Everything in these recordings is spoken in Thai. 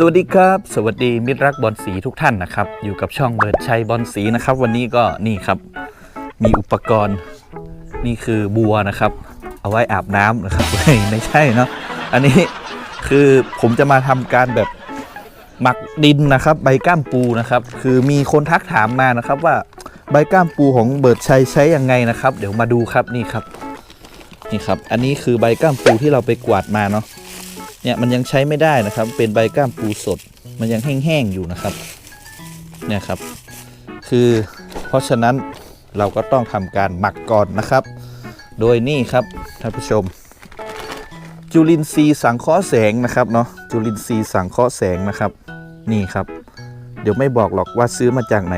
สวัสดีครับ สวัสดีมิตรรักบอลสีทุกท่านนะครับ อยู่กับช่องเบิร์ดชัยบอลสีนะครับ วันนี้ก็นี่ครับ มีอุปกรณ์นี่คือบัวนะครับ เอาไว้อาบน้ำนะครับ ไม่ใช่เนาะอันนี้คือผมจะมาทำการแบบหมักดินนะครับ ใบก้ามปูนะครับ คือมีคนทักถามมานะครับ ว่าใบก้ามปูของเบิร์ดชัยใช้ยังไงนะครับ เดี๋ยวมาดูครับนี่ครับ นี่ครับ อันนี้คือใบก้ามปูที่เราไปกวาดมาเนาะ เนี่ยมันยังใช้ไม่ได้นะครับ เป็นใบก้ามปูสด มันยังแห้งๆอยู่นะครับ เนี่ยครับ คือเพราะฉะนั้นเราก็ต้องทำการหมักก่อนนะครับ โดยนี่ครับท่านผู้ชม จุลินทรีย์สังเคราะห์แสงนะครับเนาะจุลินทรีย์สังเคราะห์แสงนะครับ นี่ครับ เดี๋ยวไม่บอกหรอกว่าซื้อมาจากไหน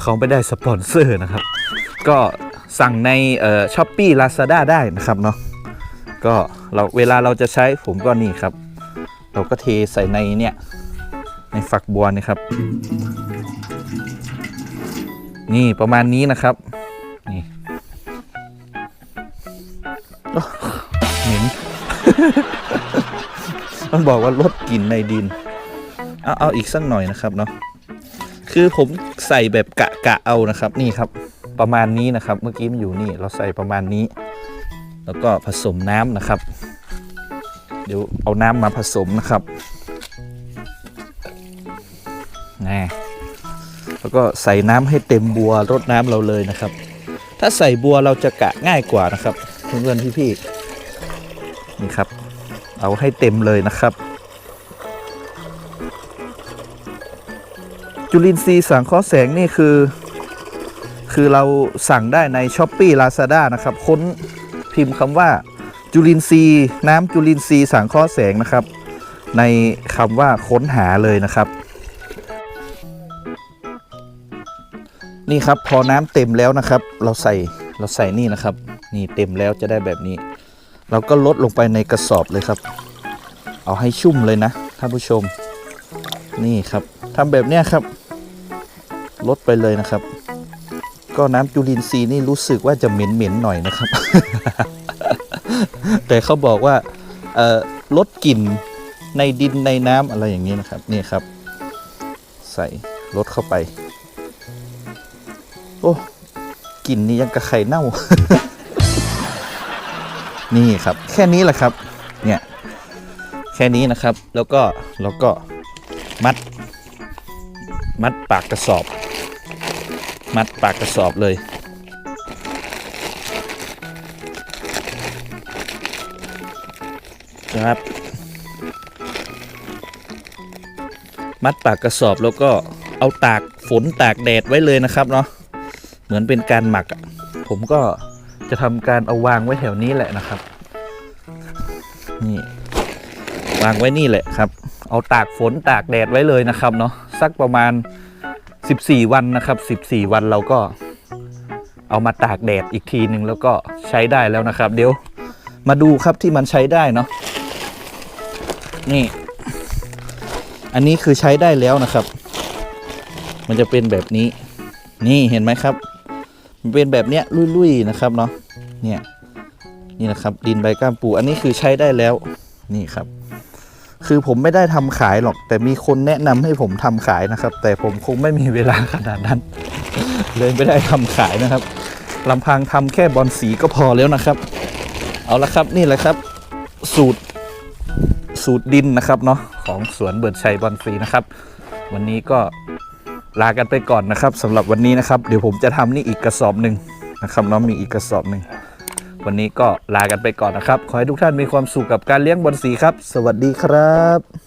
เขาไม่ได้สปอนเซอร์นะครับ ก็สั่งในช้อปปี้ลาซาด้าได้นะครับเนาะ ก็เราเวลาเราจะใช้ผมก็นี่ครับ เราก็เทใส่ในเนี่ยในฝักบัวนี่ครับ นี่ประมาณนี้นะครับนี่เหม็นต้องบอกว่าลดกลิ่นในดิน เอาเอาอีกสักหน่อยนะครับเนาะคือผมใส่แบบกะกะเอานะครับ นี่ครับ ประมาณนี้นะครับ เมื่อกี้มันอยู่นี่ เราใส่ประมาณนี้ แล้วก็ผสมน้ำนะครับ เดี๋ยวเอาน้ำมาผสมนะครับนี่แล้วก็ใส่น้ำให้เต็มบัวรดน้ำเราเลยนะครับ ถ้าใส่บัวเราจะกะง่ายกว่านะครับเพื่อนๆพี่ๆนี่ครับ เอาให้เต็มเลยนะครับ จุลินทรีย์สังเคราะห์แสงนี่คือ คือเราสั่งได้ใน s h อ p e e Lazada นะครับ ค้น พิมพ์คำว่า จุลินทรีย์ น้ำจุลินทรีย์สังเคราะห์แสงนะครับ ในคำว่าค้นหาเลยนะครับ นี่ครับพอน้ำเต็มแล้วนะครับ เราใส่เราใส่นี่นะครับ นี่เต็มแล้วจะได้แบบนี้ เราก็ลดลงไปในกระสอบเลยครับ เอาให้ชุ่มเลยนะท่านผู้ชม นี่ครับทำแบบเนี้ยครับลดไปเลยนะครับ ก็น้ำจุลินทรีย์นี่รู้สึกว่าจะเหม็นๆหน่อยนะครับ แต่เขาบอกว่าลดกลิ่นในดินในน้ำอะไรอย่างนี้นะครับ นี่ครับ ใส่ลดเข้าไป โอ้กลิ่นนี้ยังกระไข่เน่า นี่ครับ แค่นี้แหละครับ เนี่ย แค่นี้นะครับ แล้วก็แล้วก็มัด มัดปากกระสอบ มัดปากกระสอบเลย นะครับ มัดปากกระสอบแล้วก็เอาตากฝนตากแดดไว้เลยนะครับเนาะเหมือนเป็นการหมัก ผมก็จะทำการเอาวางไว้แถวนี้แหละนะครับ นี่วางไว้นี่แหละครับ เอาตากฝนตากแดดไว้เลยนะครับเนาะสักประมาณ 14 วันนะครับ 14 วันเราก็เอามาตากแดดอีกทีหนึ่งแล้วก็ใช้ได้แล้วนะครับ เดี๋ยวมาดูครับที่มันใช้ได้เนาะนี่ อันนี้คือใช้ได้แล้วนะครับ มันจะเป็นแบบนี้ นี่เห็นไหมครับ มันเป็นแบบเนี้ยลุยๆนะครับเนาะเนี่ยนี่นะครับ ดินใบก้ามปู อันนี้คือใช้ได้แล้วนี่ครับ คือผมไม่ได้ทำขายหรอก แต่มีคนแนะนำให้ผมทำขายนะครับ แต่ผมคงไม่มีเวลาขนาดนั้น เลยไม่ได้ทำขายนะครับลำพังทำแค่บอลสีก็พอแล้วนะครับ เอาละครับนี่แหละครับ สูตรสูตรดินนะครับเนาะของสวนเบิร์ดชัยบอนฟรีนะครับ วันนี้ก็ลากันไปก่อนนะครับสำหรับวันนี้นะครับ เดี๋ยวผมจะทำนี่อีกกระสอบหนึ่งนะครับเนาะมีอีกกระสอบหนึ่ง วันนี้ก็ลากันไปก่อนนะครับ ขอให้ทุกท่านมีความสุขกับการเลี้ยงบอลสีครับ สวัสดีครับ